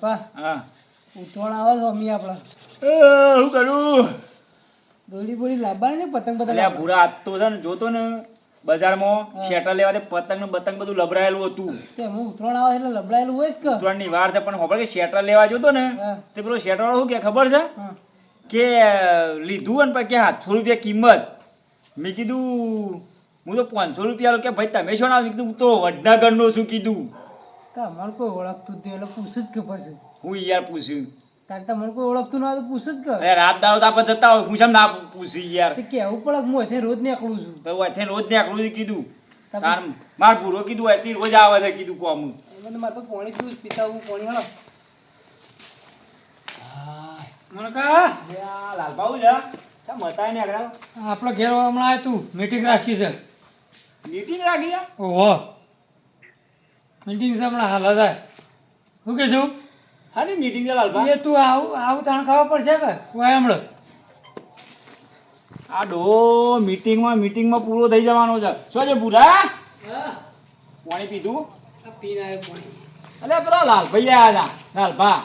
લાલપા હા. ઉતવાણ આવે છે આપણા. શું કરું? દોરી બોરી લાવવાની છે પતંગ પતંગ અલ્યા ભૂરા આજ તો છે ને જોતો ને બજારમાં શેટર લેવા તે પતંગ ને બતંગ બધું લબરાયેલું હતું. તે હું ઉતરાણ આવે એટલે લબરાયેલું હોય કે કે. ની વાર છે પણ ખબર કે શેટર લેવા જોતો ને તે પેલો શેટર વાળો શું કે ખબર છે? કે લીધું અને પછી સાતસો રૂપિયા કિંમત. મેં કીધું હું તો પાંચસો રૂપિયા કે ભાઈ તમે છો ના કીધું હું તો નું છું કીધું. તમારે કોઈ ઓળખતું જ નહીં. એટલે પૂછું જ કે પછી. હું યાર પૂછ્યું? તારે તમારે કોઈ ઓળખતું ના હોય તો પૂછું જ કે. અરે રાત દાડો તો આપણે જતા હોય. હું શેમ ના પૂછી યાર? તો કહેવું પડે હું અહીંથી રોજ નીકળું છું? તો અહીંથી રોજ નીકળું છું કીધું. તાર તાર માર ભૂરો કીધું અહીંથી રોજ આવે છે કીધું કોમ. મને તો મારે તો પાણી પીવું જ, પીતા હું પાણી હળો મને કા લાલબાબુ છે. શા મતાય ને આગળ? આપણો ઘેર હમણાં આવ્યું તું મીટિંગ રાખી છે. મીટિંગ રાખી ઓહો. મીટિંગ છે હમણાં હાલ થાય શું કીધું હાની મીટિંગ લાલબા એ તું આવું આવું તાણ ખાવા પડશે કે? કોઈ હમણાં. આ ડો મીટિંગમાં મીટિંગમાં પૂરો થઈ જવાનો છે. શું છે પૂરા પાણી પીધું? પીને આવ્યો પાણી. અલે પેલા લાલભાઈ આવ્યા હતા. લાલભા.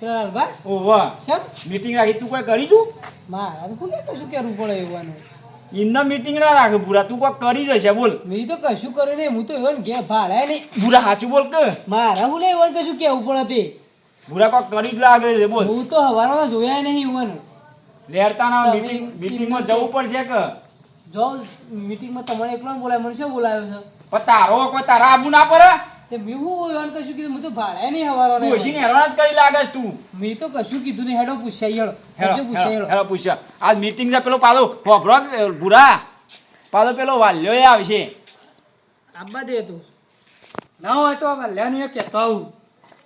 ચાલ ભાઈ ઓહો. સર મીટિંગ રાખી તું કોઈ કરી તું? મારા તો કોને કશું કરવું પડે એવું ઇન્દર મીટિંગ ના રાખે ભૂરા તું કોઈ કરી જશે બોલ. મેં તો કશું કર્યું નહીં હું તો એવો ઘેર ભાડાય નહીં. ભૂરા સાચું બોલ કે? મારા હું એવો કશું કેવું પડે તે. ભૂરા કોક કરી જ લાગે છે બોલ. હું તો હવારમાં જોયા નહીં હું લેરતા ના મીટિંગ મીટિંગમાં જવું પડશે કે? જો મીટિંગમાં તમારે એકલો બોલાય મને શું બોલાવ્યો છે? પણ તારો કોઈ તારા આબુ ના પડે? તે મેં હું કશું કીધું હું તો ભાડાય નહીં હવારમાં તું ઓછી ને હેરાન જ કરી લાગે તું. મેં તો કશું કીધું નહીં હેડો પૂછ્યા હેડો હેડો પૂછ્યા હેડો પૂછ્યા. આજ મીટિંગ છે પેલો પાલો વાપરો ભૂરા. પાલો પેલો વાલ્યો એ આવશે આબા દે તું. ના હોય તો વાલ્યાનું એ કહેતો આવું.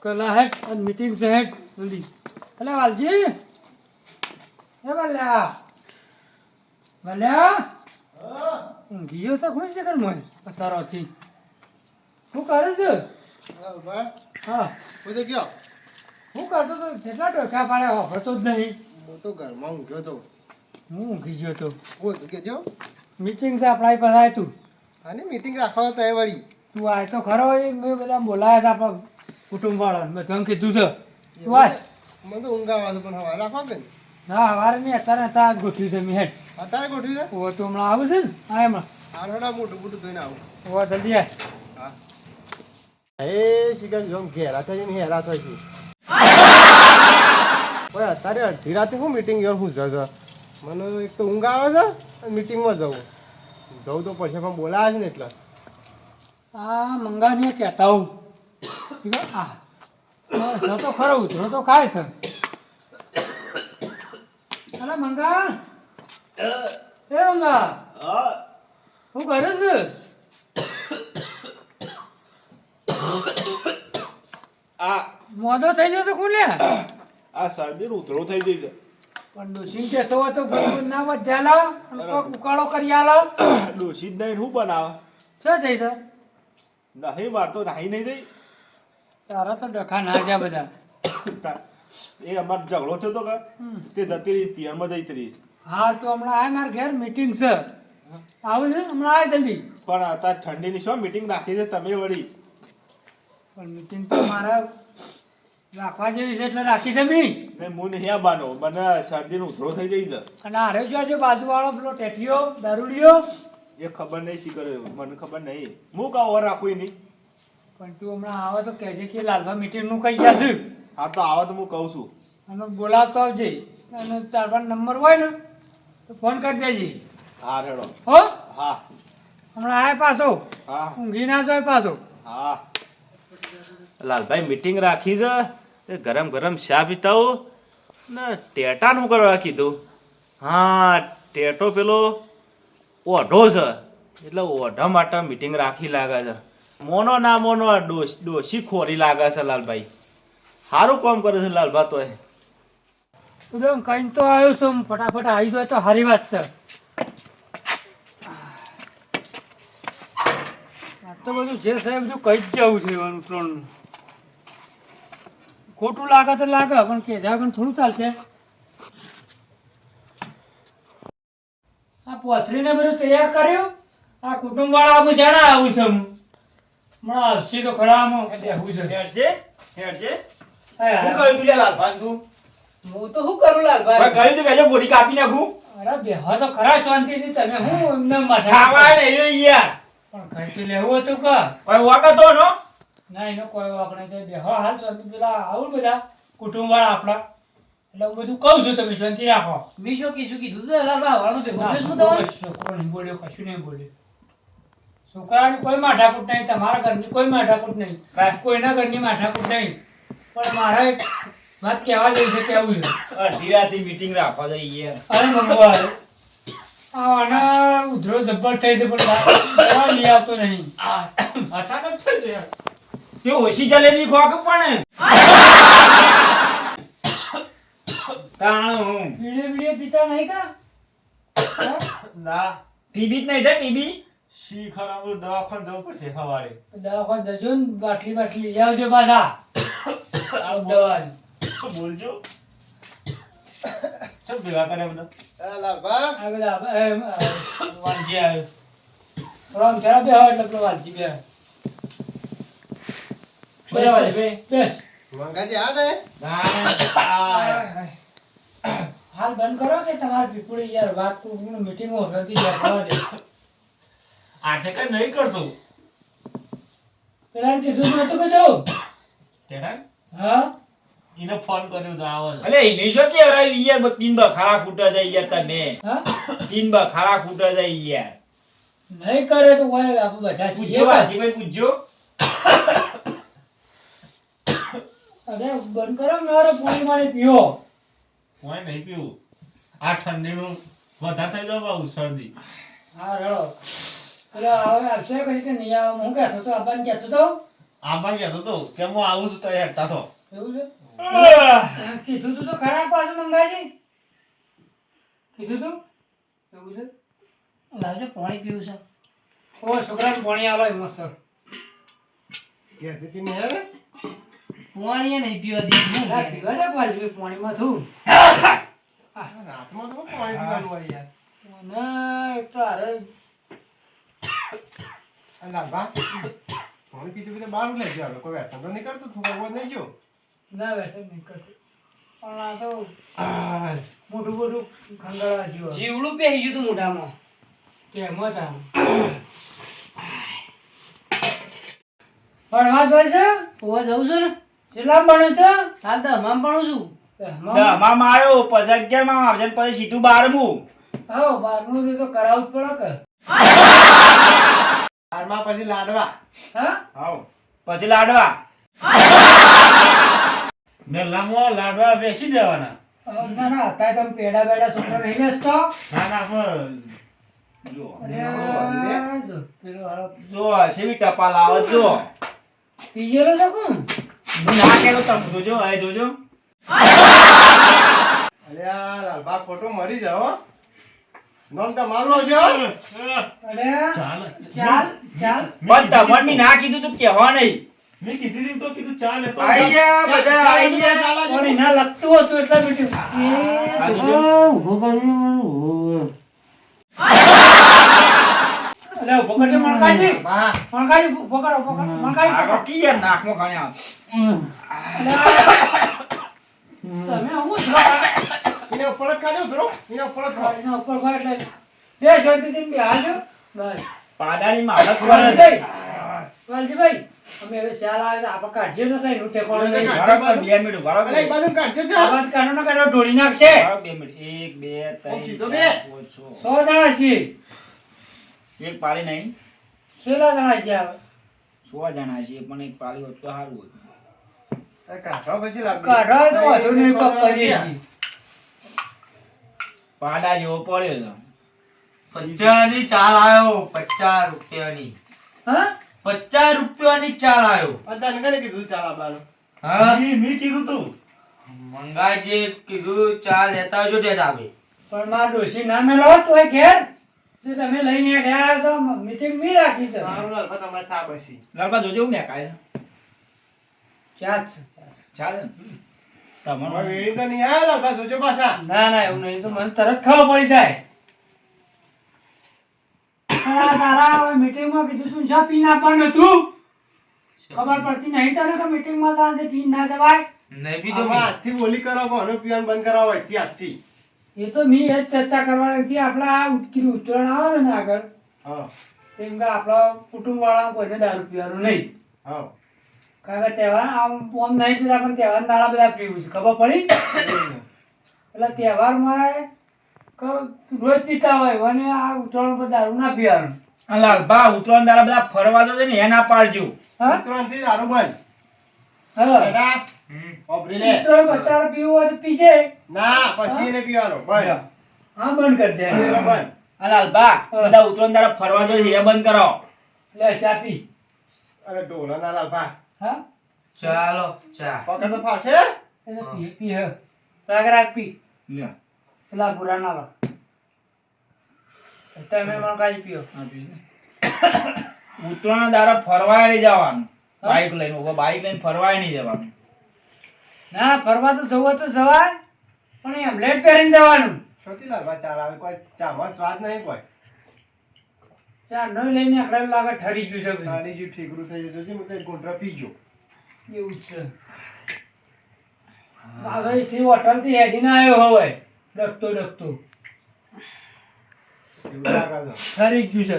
કે લા હેડ આ મીટિંગ છે હેડ જલ્દી. અલે વાલજી. એ વાલ્યા. વાલ્યા? ઊંઘી ગયો તો ખુશ છે કર મોય પતારોથી શું કરે છે? હા હું. કરતો તો કેટલા ડોકા પાડે વાપરતો જ નહીં. હું તો ઘરમાં ઊંઘ્યો હતો હું ઊંઘી ગયો તો. કેજો. મીટિંગ છે આપણા પાસે તું. તું મીટિંગ રાખવા એ વળી. તું આય તો ખરો એ મેં બધા બોલાયા હતા આપણા કુટુંબ વાળા મેં તને કીધું છે. તું આય. મને તો ઊંઘ આવે પણ હવા રાખો કે ના? હવારે નહીં અત્યારે અત્યારે ગોઠવ્યું છે મેં. હેડ અત્યારે ગોઠવી છે? ઓ તું હમણાં આવું છે ને? હા એમાં આરોડા મોટું મોટું ધોઈને આવું. ઓ જલ્દી આય. હા. એ શિકાર જોમ ઘેરા થઈ ને હેરા થઈ છે. ઓય અત્યારે અડધી રાતે હું મીટિંગ યાર હું જશે મને એક તો ઊંઘ આવે છે મીટિંગમાં જવું. જવું તો પડશે પણ બોલાવે છે ને એટલે. આ મંગાવીને કહેતા હું. આ. તો ખરો ઉધરો તો ખાય છે. અરે મંગા. એ મંગા. શું કરે છે? આ મોદો થઈ ગયો તો કોને આ શરદી ઉતરો થઈ ગઈ છે. પણ ડોસીને કે તો તો ગુનગુન ના વધ્યા જાલા. અને કોક ઉકાળો કરી આલો. ડોસી જ નહીં શું બનાવ? શું થઈ તો? નહીં વાર તો નાહી નહીં જઈ તારા તો ડખા ના જા બધા. એ અમાર ઝઘડો થયો તો કે. તે રહી પિયરમાં જઈ તરી હા તો હમણાં આય મારા ઘેર મીટિંગ છે. આવું છે? હમણાં આય જલ્દી. પણ અત્યારે ઠંડીની શું મીટિંગ રાખી છે તમે વળી? પણ મીટિંગ તો મારા રાખવા જેવી છે એટલે રાખી છે મી હું નહીં આવવાનો. મને શરદીનો ઉધળો થઈ ગઈ છે. અને આરે જો આજે બાજુવાળો પેલો ટેટીયો દારૂડિયો? એ ખબર નહીં શી મને ખબર નહીં. હું કાં ઓર રાખું નહીં? પણ તું હમણાં આવે તો કહેજે કે લાલભા મીટિંગનું કહી જશે હા તો આવો તો હું કહું છું. અને બોલાવતો આવજે. અને તાર પાસે નંબર હોય ને તો ફોન કરી દેજે. હા રેડો. હો? હા. હમણાં આય પાછો? હા. ઊંઘી ના જાય પાછો? હા. લાલભાઈ મીટિંગ રાખી છે. ગરમ ગરમ ચા પીતા ને ટેટા ટેટાનું કરવા કીધું. હા, ટેટો પેલો ઓઢો છે. એટલે ઓઢા માટે મીટિંગ રાખી લાગે છે. મોનો ના મોનો ડોસી ખોરી લાગે છે લાલભાઈ. સારું કામ કરે છે લાલભા તોય. તું કઈ તો આવ્યો છું. ફટાફટ આવી જાય તો સારી વાત છે. તો બધું જે સાહેબ બધું કઈ જ જવું છે એવાનું ત્રણ. ખોટું લાગે તો લાગે પણ કે પણ થોડું ચાલશે. આ પોથરીને બધું તૈયાર કર્યું? આ કુટુંબ વાળા આવું જાણા આવું છે હું હમણાં આવશે તો ખરા આમાં બેહવું છે. હેડ છે હેડ છે હા, શું તું લાલ તું. હું તો શું કરું લાલ ભાઈ કહ્યું તું કહેજો બોડી કાપી નાખું. અરે બેહો તો ખરા શાંતિથી તમે હું એમને માથા ખાવા યાર. પણ ખાઈ લેવું હતું કે. કોઈ વાગતો નો? ના એનો કોઈ વાંક નહીં. બે બેહો હાલ શાંતિ પેલા આવું બધા કુટુંબ વાળા આપણા. એટલે હું બધું કહું છું તમે શાંતિ રાખો. મેં શું કીધું કીધું? તો લાલબા હવાનું ભેગું શું તમારે? છોકરો નહીં બોલ્યો કશું નહીં બોલ્યો. છોકરાની કોઈ માથાકૂટ નહીં તમારા ઘરની કોઈ માથાકૂટ નહીં. કાંઈ? કોઈના ઘરની માથાકૂટ નહીં. પણ મારે એક વાત કહેવા જેવી છે કેવું છે. રાતે મીટિંગ રાખવા જઈએ. અરે મંગવારે આના ઉધરો જબ્બર થઈ છે પણ લઈ આવતો નહીં. અચાનક થઈ જાય તે ઓછી જલેબી ખોક પણ. તાણ હું. બીડી બીડી પીતા નહીં કા? ના. ટીબી જ નહીં થાય ટીબી. શી ખરાબ દવાખાને જવું પડશે સવારે. દવાખાને જજો ને બાટલી બાટલી લઈ આવજો પાછા. આ દવાની બોલજો. શું ભેગા કરે બધા? લાલબા આ બધા વાંચી આવ્યો. રામ જરા બેહો એટલે વાંચી વાલજી વાલજી બે બેસ. મંગાજી આ દે. હાલ બંધ કરો કે તમાર પીપુડી યાર વાત કોકનું મીટિંગમાં હતી બેસવા દે. આજે કઈ નહીં કરતો. પેલા કીધું નતું કીધું તેના હા? એને ફોન કર્યો તો આવો અલે ઇને શું કે હરાવી યાર બસ તીન ખારા ખૂટા જાય યાર તમે હા? તીન ખારા ખૂટા જાય યાર. નહીં કરે તો કોઈ આપણે બધા પૂછજો વાજીભાઈ પૂછજો અરે બંધ કરો ને મારે પાણી મારી પીવો કોઈ નહીં પીવું. આ ઠંડીનું વધારે થઈ જાવ બાબુ શરદી. હા રડો. એટલે હવે આવશે કઈ કે નહીં આવે? હું કહેતો તો આપણને કહેતો તો? આમાં કહેતો તો. કે હું આવું છું તો હેઠતા તો. એવું છે? કીધું તું તો ખરા પાછું મંગાજી. કીધું તું? એવું છે? લાવજો પાણી પીવું છે. ઓ છોકરાને પાણી આવે મસ્ત. હતી નહીં આવે? પાણી નહીં પીવા દે હું પીવા દે પાછું પાણીમાં થયું. રાતમાં તો પાણી પીવાનું હોય યાર. અને એક તો હારે. અલા બા પાણી પીતું પીતું બહાર લઈ જાવ કોઈ વ્યસન તો નહીં ના વેસે નહીં પણ આ તો મોટું મોટું ખંગાળવા જેવું. જીવડું પહેરી ગયું તું મોઢામાં. કેમ જ આમ. ભણવા જાય છે? હોવા જવું છે ને? કેટલા ભણે છે? હાલ તો ભણું છું. દહમાં માર્યો પછી અગિયારમાં આવશે પછી સીધું બારમું. હા બારમું તો કરાવવું જ પડે કે. બારમાં પછી લાડવા. હા? પછી લાડવા. મેલામાં લાડવા બેસી દેવાના. ના ના અત્યારે તમે પેડા પેડા છોકરા નહીં બેસતો. ના ના પણ જો. જો સેવી ટપાલ આવે જો. પીજેલો છે કોણ? હું ના કેલો તમે જોજો હવે જોજો અરે આ લાલબા ખોટો મરી જાવ હો. નોમ તમારું આવશે અરે ચાલ. ચાલ ચાલ. પણ તમને ના કીધું તું કહેવા નહીં. મેં કીધી હતી તો કીધું ચાલે તો બધા. ચાલ, હતું એટલા બેઠું આ જોજો. ઊભો મણકાજી મણકાજી પકડો પકડો મણકાજી આ કી યાર નાકમાં ખાણે આવે તમે હું છો એને ઉપર ખાજો ધરો. એને ઉપર ખાજો. એના ઉપર હોય એટલે બે શાંતિથી બેહાજો બસ. પાડાની માળા વાલજીભાઈ. વાલજીભાઈ અમે હવે ચાલ આવે તો આપણે કાઢીએ તો કઈ નું કોણ બે મિનિટ બરાબર. એક બાજુ કાઢજો આ ચાલ. કાનો ના કાઢો ઢોળી નાખશે. બરાબર બે મિનિટ. એક બે ઓમ સીધો ત્રણ બે. ચાર પાંચ છ. સો જણા છીએ. એક પાળી નહીં. છેલ્લા જણા છે હવે સો જણા છે પણ એક પાળી હોત તો સારું હોત. કાઢો પછી લાવજો. કાઢો તો વાંધો નહીં કરીએ પાડા જેવો પડ્યો તો. પચાસની ચાલ આવ્યો પચાસ રૂપિયાની. હા? પચાસ રૂપિયાની ચાલ આવ્યો આ તને કીધું ચાલ આવવાનું? હા? મી- મી કીધું તું? મંગાજી કીધું ચા લેતા આવજો ડેટ આવે પણ મારા ડોશી ના મેલો તોય ઘેર. જો તમે લઈને ગયા તો મીટિંગ બી રાખી છે. મારું સાબ. લાલબા જોજો તમારું તો નહીં લાલબા, જોજો પાછા. ના ના એવું નહીં તો મને તરત ખબર પડી જાય. તારા તારા મીટિંગમાં કીધું તું શા પીન આપવાનું તું. ખબર પડતી નહીં તને કે મીટિંગમાં તારે પીન ના દેવાય નહીં આજથી બોલી કરો પણ પીવાનું બંધ કરાવો અહીંથી આજથી. એ તો મેં એ જ ચર્ચા કરવાની હતી. આપણા આ ઉટકી ઉત્તરાયણ આવે ને આગળ? હા. એમ કે આપણા કુટુંબ વાળા કોઈને દારૂ પીવાનું નહીં. હા. કારણ કે તહેવાર આમ આમ નહીં પીતા પણ તહેવાર નાળા બધા પીવું છે. ખબર પડી? એટલે તહેવારમાં રોજ પીતા હોય અને આ ઉત્તરાયણ પર દારૂ ના પીવાનું. આ લાલભા ઉત્તરાયણ દાડા બધા ફરવા જજો ને એ પાડજો. હા? ઉત્તરાયણથી દારૂ બંધ. હા. ઓભરી લે ઉત્તરાયણ પર તારે તો પીજે. ના પછી એને પીવાનો. બંધ. હા બંધ કર દે. બંધ આ બા બધા ઉતરણ તારા ફરવા જો એ બંધ કરો. લે ચા પી. અરે ડોલા ના લાલભા હા? ચાલો ચા. પકડ તો ફાશે એને પી પી હે. રાગ રાગ પી. પેલા ગુરા ના લો તમે મને કાઈ પીઓ. ઉતરણ દાડા ફરવા લઈ જવાનું. બાઈક લઈને ઊભા બાઈક લઈને ફરવાય નહીં જવાનું. ના ફરવા તો જવું તો જવાય પણ એમ લેટ પહેરીને જવાનું. છોટી લાલભા ચાલ આવે કોઈ ચામાં સ્વાદ નહીં કોઈ. ચા ન લઈને આપણે લાગે ઠરી ગયું છે નાની તારી જે ઠીકરું થઈ જતું છે મતલબ ગોંડરા પી ગયો એવું જ છે. આગળથી હોટલથી હેડીને આવ્યો હોય લાગે છે. ઠરી ગયું છે.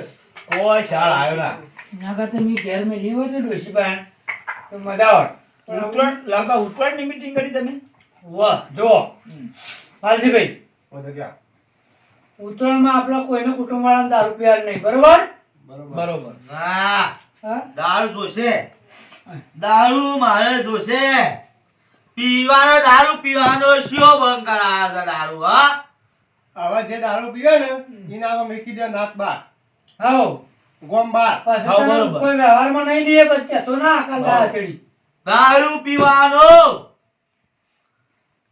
કોઈ શાળ આવ્યો ના. ના તમે મેં ઘેર મેલી હોય તો ડોશી પાસે. તો મજા આવે. ઉતરણ લાલભા ઉતરણની મીટિંગ કરી તમે? વાહ જો વાલજીભાઈ હું તો ક્યાં? ઉત્તરાયણમાં આપણે કોઈને કુટુંબ વાળાને દારૂ પીવા નહીં બરોબર? બરોબર. બરોબર. ના દારૂ જોશે. દારૂ મારે જોશે. પીવાનો દારૂ પીવાનો શિયો બંધ કરાવે છે દારૂ હા. હવે જે દારૂ પીવે ને એ નામ મૂકી દે નાત બાર. હાઉ. ગોમ બાર. કોઈ વ્યવહારમાં નહીં લઈએ પછી તો ના કાલ દાડા ચડી. દારૂ પીવાનો.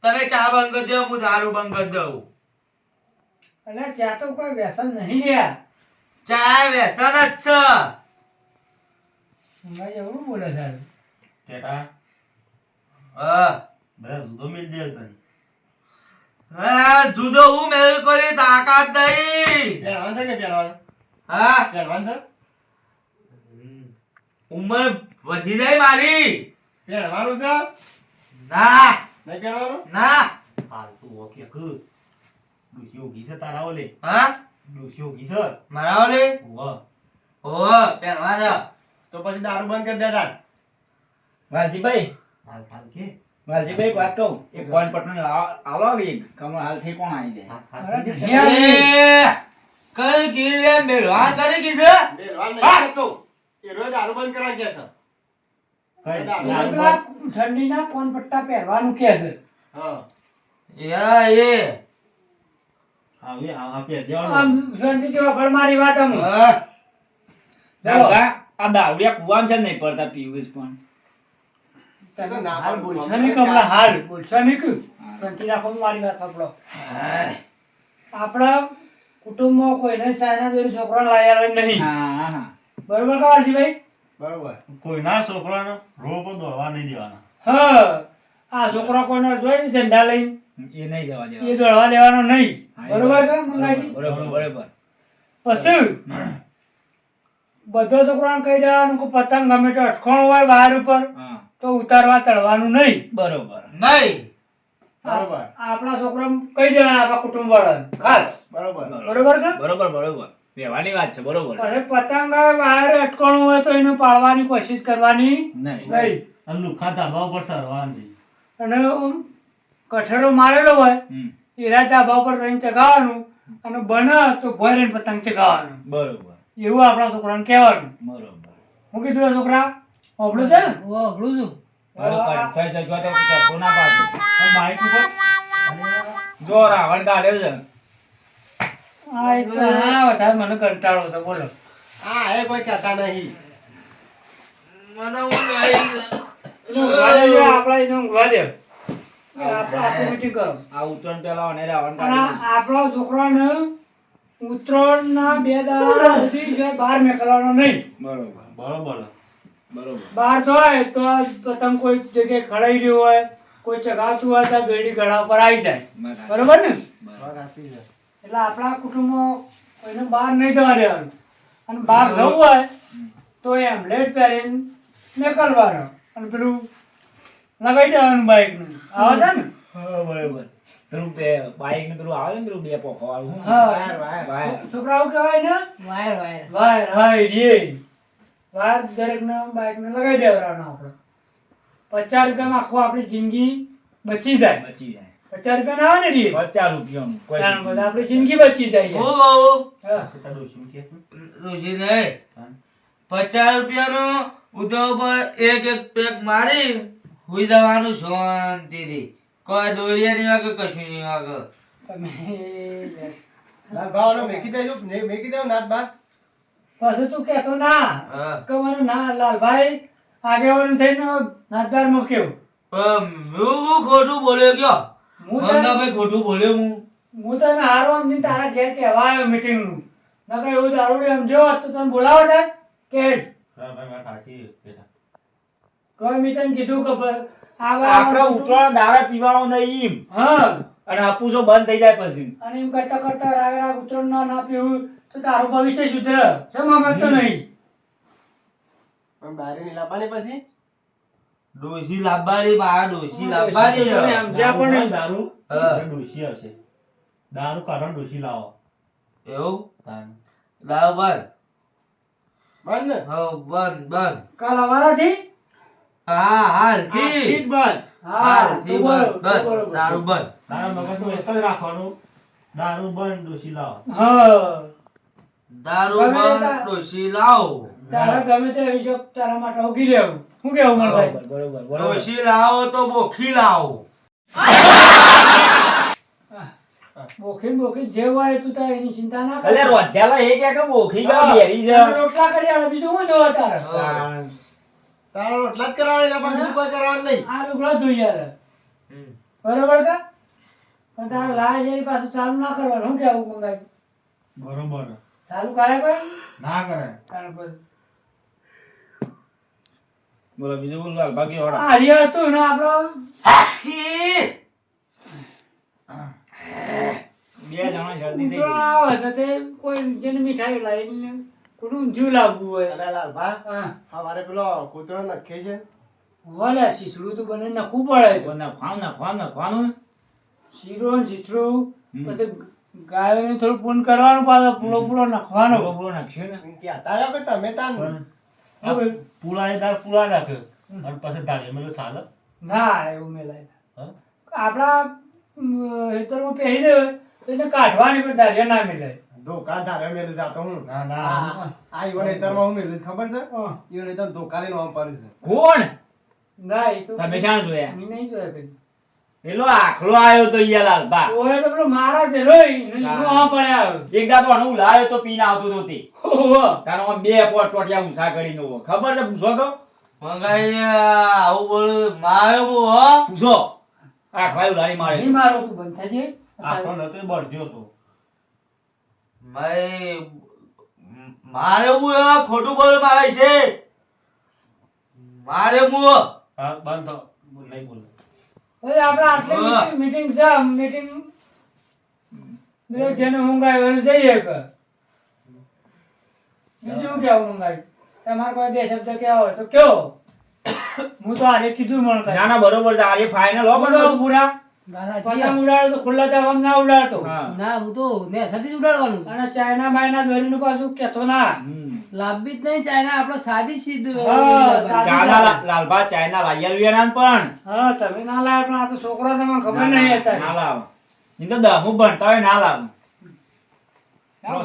તમે ચા બંધ કરી દો હું દારૂ બંધ કરી દઉં. એટલે ચા તો કોઈ વ્યસન નહીં રહ્યા ચા વ્યસન જ છે. ભાઈ એવું બોલે છે. ટેટા હા. બસ જુદો મિલ દે તને. હા, જુદો હું મેળ કરી તાકાત નહીં. પહેરવાનું છે કે પહેરવાનું? હા. પહેરવાનું છે? ઉંમર વધી જાય મારી. પહેરવાનું છે? ના. નહીં પહેરવાનું ના. હાલ તું ઓકે કુ ડુસી ઉગી છે તારા ઓલે? હા? ડુસી ઉગી છે? મારા ઓલે? ઓ ઓ પહેરવા દો. તો પછી દારૂ બંધ કરી દેતા વાલજીભાઈ. હાલ હાલ કે. વાલજીભાઈ વાત કહું. એક કોણ પટન આવો એક કમળ હાલથી કોણ આવી જાય કઈ કીલે મેળવા કરી કીધું મેળવા નહીં કરતો એ રોજ દારૂ બંધ કરાવી ગયા છે. ઠંડીના કોન પટ્ટા પહેરવાનું કે છે? હા. એ. આવી આ દેવાનું મારી વાત આમ. હા. આ દાવડિયા કુવામાં છે નહીં પડતા પીયુષ પણ. તમે ના હાલ બોલશો ગમે નહીં છે. કમલા હાલ? બોલશો નહીં કે? શાંતિ રાખો મારી વાત સાંભળો. હાય. આપણા કુટુંબમાં કોઈને સાયના જોડી છોકરા લાયા નહીં. હા હા બરોબર કવાલજીભાઈ બરોબર. કોઈના છોકરાને રોડ પર દોડવા નહીં દેવાના. હા આ છોકરા કોઈનો જોઈ ઝંડા લઈને એ નહીં જવા એ દોડવા દેવાનો નહીં. બરોબર. છે મંગાજી? બરોબર બરોબર પછી? બધો છોકરાને કહી દેવાનું કે પતંગ ગમે તો અટકણો હોય બહાર ઉપર તો ઉતારવા ચડવાનું નહીં. બરોબર. નહીં. બરોબર. આપણા છોકરા કહી દેવાના આપણા કુટુંબ વાળા ખાસ. બરોબર. બરોબર. બરોબર બરોબર. વ્યવહારની વાત છે બરોબર. પછી પતંગ બહાર અટકણું હોય તો એને પાડવાની કોશિશ કરવાની નહીં. નહીં. અને લુખા ધાબા ઉપર સરવાનું અને કઠેડો મારેલો હોય એના ધાબા ઉપર રહીને ચગાવવાનું અને બને તો ભોય રહીને પતંગ ચગાવવાનું. બરોબર. એવું આપણા છોકરાને કહેવાનું. બરોબર. હું કીધું છોકરા? હોભળું છે ને? ઓ હબળું છું. હવે બાઈક ઉપર? જો રાવણ કાઢ્યો છે. હા વધારે મને કંટાળો છે બોલો. હા એ કોઈ કહેતા નહીં. મને હું નહીં ઊંઘવા દેજો, આપણા એને ઊંઘવા દે. આપણે આપણું meeting ઉત્તરાયણ ઉત્તરાયણના બે દાડા સુધી છે બહાર નીકળવાનો નહીં. બરોબર બરોબર બરોબર. બહાર જાય તો પતંગ કોઈ જગ્યાએ ખડાઈ રહ્યો હોય કોઈ ચગાવતું હોય તો ગળી ગળા ઉપર આવી જાય. બરોબર. ને? એટલે આપણા કુટુંબમાં કોઈને બહાર નહીં જવા દેવાનું. અને બહાર જવું હોય તો એમ લેટ પહેરીને નીકળવાનું. અને પેલું લગાવી દેવાનું બાઈકનું આવે છે ને? હા બરોબર. પેલું બે બાઈક ને પેલું આવે ને પેલું બે પોખો વાળું? વાયર. છોકરાઓ કહેવાય ને? Wire wire. વાયર હા રે વાયર દરેક ના બાઈક ને લગાવી દેવાનો આપણે. પચાસ રૂપિયામાં આખું આપણી જિંદગી બચી જાય. બચી જાય. પચાસ રૂપિયા ના આવે ને રે પચાસ રૂપિયા આપડે જિંદગી બચી જાય હું કહું હા. તારા ડોશીનું કે છે? રોજી નહીં. પચાસ રૂપિયાનું ઉધો પર એક એક પેક મારી હુઈ જવાનું શાંતિથી. કોઈ દોરિયા નહીં વાગે કશું નહીં વાગે. તમે મેકી દેજો મેકી દેવો નાથ બાર પાછું તું કહેતો ના હા. ના લાલભાઈ આગેવાન થઈને નાથબાર મૂક્યો. હું હું ખોટું બોલ્યો કયો? હું તને ખોટું બોલ્યો હું. હું તને હારો સમજીને તારા ઘેર કહેવા આવ્યો મીટિંગનું નકર એવું સારું સમજો. તો તને બોલાવો ને કે હા, ભાઈ, વાત સાચી, બેટા. કોઈ મેં કીધું ખબર ભ- આ આપણે ઉતરાણ દાડા પીવાનો નહીં એમ. હા. અને આપું બંધ થઈ જાય પછી. અને એમ કરતા કરતા રાગ રાગ ઉતરણ ના ના પીવું તો તારું ભવિષ્ય સુધરે. શેમાં તો નહીં? પણ બારી ની લાવવાની ડોશી લાવવાની મારા ડોશી લાવવાની તમે સમજ્યા પણ દારૂ હા. એટલે આવશે દારૂ કારણ ડોસી લાવો. એવું? તાન. લાવ બંધ બંધ હા બંધ બંધ. કાલ અમારાથી હા હાલથી. બંધ. હાલથી બંધ બસ દારૂ બંધ. તારા મગજમાં એક જ રાખવાનું. દારૂ બંધ ડોસી લાવો. હા. દારૂ બંધ ડોસી લાવો. તારા ગમે તે વિષય તારા માટે ઉગી લેવું. શું કેવું મનભાઈ ભાઈ? બરોબર બરોબર ડોશી લાવો તો બોખી લાવો. બોખી બોખી જે હોય તું તારે એની ચિંતા ના અલે રોધ્યાલા એ કે કે બોખી ગા બેરી છે. રોટલા કરી આલો બીજું શું જોવા તારે? તારા રોટલા જ કરાવવાના પણ બીજું કોઈ કરવાનું નહીં. આ લુગડા ધોઈ યાર બરોબર કા? પણ તારા લાય જેની પાછું ચાલુ ના કરવાનું. શું કેવું મંગાવી બરોબર. ચાલુ કરે કોઈ? ના કરે. કારણ પછી બોલો બીજું બોલ લાલ બાકી હોડા આ રિયા તો ને આપણો? બે જણા શરદી થઈ ગઈ. આવે તો તે કોઈ જેને મીઠાઈ લાવીને કુટુંબ જીવ લાવવું હોય. અને લાલભા હા. અમારે પેલો કૂતરો નખે છે. ભલે શીસડું તો બને નખું પડે છે. નાખવાનું નાખવાનું નાખવાનું? શીરો ને હમ. પછી ગાયોને થોડું પૂન કરવાનું પાછો પૂળો પૂળો નાખવાનો. બબડો નાખ્યો ને. એમ તારા કે તમે તાન એ દાળ પુળા નાખે. અને પછી દાળી મેલો સાલ. ના એવું મેલાય આપણા હેતર હેતરમાં પહેરી દે એટલે કાઢવાની પણ ધાર્યા ના મેલાય ધોકા ધારે મેલે જાતો હું. ના ના. આ ઈવન હેતરમાં હું મેલું ખબર છે. ઈવન હેતર ધોકા લઈને આમ પડ્યું છે. કોણ? ના એ તો તમે જાણ જોયા. મેં નહીં જોયા કદી. પેલો આખલો આવ્યો તો ઈયા લાલ બા. ઓય તો પેલો મારા છે રોય ને આ પડ્યા એક દાતો અણુ લાવ્યો તો પીને આવતો તો તે. ઓહો. તારો બે પોટ ટોટિયા ઊંચા કરીને નો ખબર છે પૂછો તો? મંગાઈ આવું બોલ માયો બો હો? પૂછો. આ ખાયું લારી મારે. નહીં મારો તું બંધ થાજે. આખો નતો બળજો તો ભાઈ મારે હું ખોટું બોલ મારે છે. મારે હું હો. હા બંધ નહીં બોલ. આપણે આટલી meeting છે મીટિંગ બે જેને ઊંઘ આવે જઈએ કે બીજું કેવું મંગાવ્યું તમારે કોઈ બે શબ્દ કહેવા હોય તો કયો? હું તો આજે કીધું મને ના ના બરોબર છે. આજે ફાઇનલ હો પણ પૂરા. પતંગ ઉડાડો તો ખુલ્લા ના ઉડાડતો. ના હું તો ને સાથે ઉડાડવાનું. અને ચાઇના માયના દોરીનું પાછું કેતો ના. લાંબી જ નહીં ચાઇના આપણો સાદી સીધું હા, લા- લાલભા ચાયના લાયા લુયા પણ. હા તમે ના લાવ પણ આ તો છોકરા તમને ખબર નહીં ના લાવ. એમ તો દહમું ભણતા હોય ના લાવ.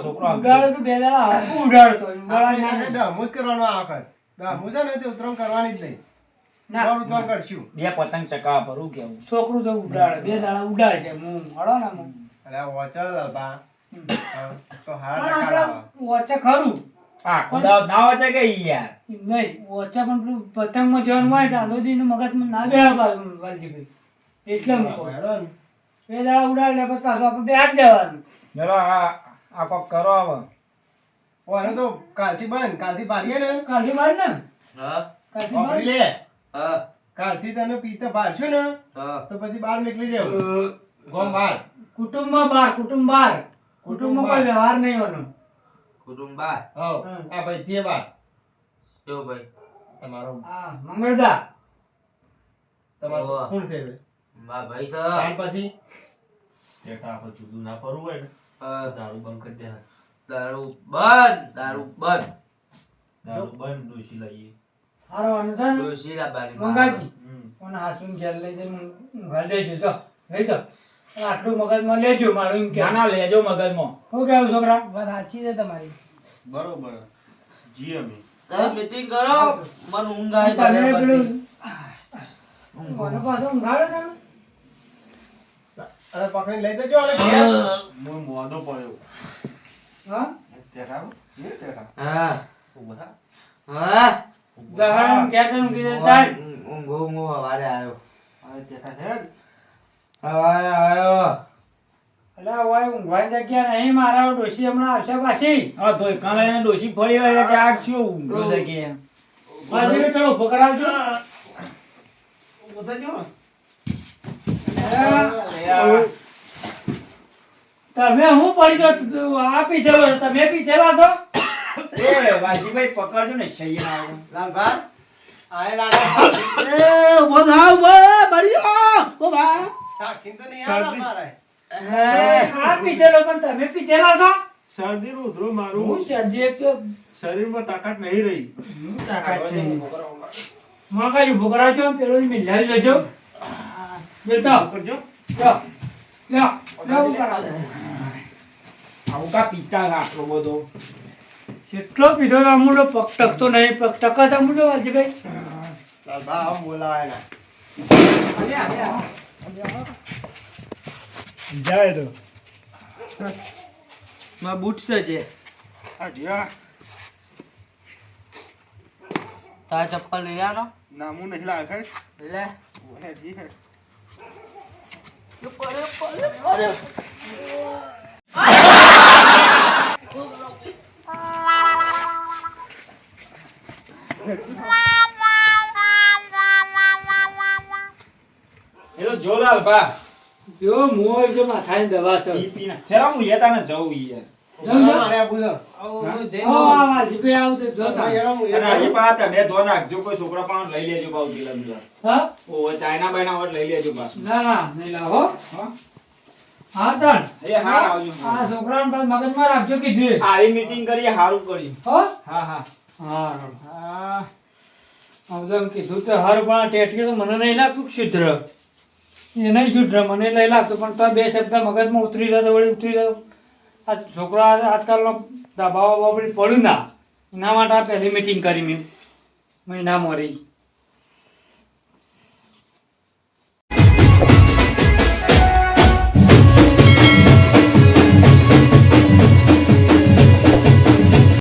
છોકરો ઉડાડો તો બે ઉડાડતો ઉડાડવા ના. કરવાનું આ વખત. દહમું છે ને તે ઉતરણ કરવાની જ નહીં ના. ઉતરણ ઉતરણ કરશું બે પતંગ ચકા પર હું કેવું? છોકરું તો ઉડાડે બે દાડા ઉડાડે છે હું હળો ને હું અરે વચલ બા તો હાર. વચ્ચે ખરું. આ ખુદા ના વચ્ચે કે ઈ યાર? નહીં વચ્ચે પણ પેલું પતંગમાં ધ્યાન હોય ચાંદોદીનું મગજમાં ના પાછું વાલજીભાઈ. એટલે મૂકો હેડો ને. બે દાડા ઉડાડે પછી પાછું આપણે બેહાર જવાનું ચલો આ આ કોક કરો હવે. ઓ, આને તો કાલથી બંધ કાલથી પાડીએ ને. કાલથી માર ને? હા. કાલથી વાપરી લે. હા કાલથી તને પીતે પાડશું ને તો પછી બહાર નીકળી જાવ ગોમ બહાર. કુટુંબમાં બહાર કુટુંબ બાર કુટુંબમાં કોઈ વ્યવહાર નહીં હોનો. કુટુંબ બહાર. હા. આ ભાઈ થી બહાર. જો ભાઈ? તમારો હા મંગળદા તમારો કોણ છે. ભાઈ મારા ભાઈ સર પછી? ટેટા આપણે જુદું ના પડવું હોય ને દારૂ બંધ કરી દે દારૂ બંધ દારૂ બંધ. દારૂ બંધ ડોશી લઈએ. હારો આનું છે ને? ડોશી લાવવાની મંગાજી. કોને હાસું ઘેર લઈ જઈને ઘર દેજો તો લઈ જાઓ. આટલું મગજમાં લેજો મારું એમ કે. ના ના લેજો મગજમાં. શું કેવું છોકરા? વાત સાચી છે તમારી. બરોબર. જી અમે. તમે મીટિંગ કરો. મને ઊંઘ આવે તમે પેલું બધી. મને પાછો ઊંઘાડે તમે. અરે પકડી લઈ જજો અરે હું મોડો પડ્યો. હા? તેરા હા. હું બધા હા. તાર ઊંઘ ઊંઘ હવારે આવ્યો. આ ટેટા હેડ હવારે આવ્યો. અલા ઓય ઊંઘવાની જગ્યા નહીં મારા ડોશી હમણાં આવશે પાછી. હા તો કાલે ડોશી ફળી હોય કે આ શું ઊંઘ્યો છે પાછી ચલો ઊભો કરાવજો ઊભો તમે હું પડી ગયો? આ પીધેલો છે, તમે પીધેલા છો? એ વાજીભાઈ પકડજો ને સૈયા લાલભાઈ, આય લાલભાઈ. એ ઊભો થાવ બે બળી ઓ બા સાખીને તો નહીં આવે લાલભાઈ. આ પીધેલો પણ તમે પીધેલા છો? શરદી નું ઉધરું હું મારું શરદી એક તો શરીરમાં તાકાત નહીં રહી. હું તાકાત નહીં. મકાઈ ઊભો કરાવજો પેલો મિલાવી લેજો. બેટા કરજો લ્યો લ્યો લ્યો આવું કા પીતા આટલો બધો? જેટલો પીધો અમૂલો પગ ટકતો નહીં પગ ટકા તો અમૂલો વાલજીભાઈ આમ બોલાવાય ના. જાય તો. માં બૂટ છે જે. તારા ચપ્પલ લઈ આનો નામું નહીં લાગે લે હે જી હેડ એ તો જોલાલ બા. જો મોય જો માથાની દવા છે. પી પી ના. હેરા હું યે તાને જવું ઈ યાર. પા છોકરા પણ લઈ લેજો પાઉ દિલા દિલા હા? ઓ ચાઇના બાયના વટ લઈ લેજો પાછું. ના ના હા. હા? હા આવજો. આ છોકરાને પાછું મગજમાં રાખજો કીધું આવી મીટિંગ કરી હારું કર્યું હા હા. હા તો કીધું તો હર, પણ ટેટકી તો મને નહીં લાગતું શુદ્ર એ નહીં શુદ્ર મને નહીં લાગતું, પણ તો બે શબ્દ મગજમાં ઉતરી જતો વળી ઉતરી જતો. આ છોકરો આજકાલનો દબાવ બાબડી પડ્યું ના. એના માટે આ પહેલી મીટિંગ કરી મેં. મહિના મોરી.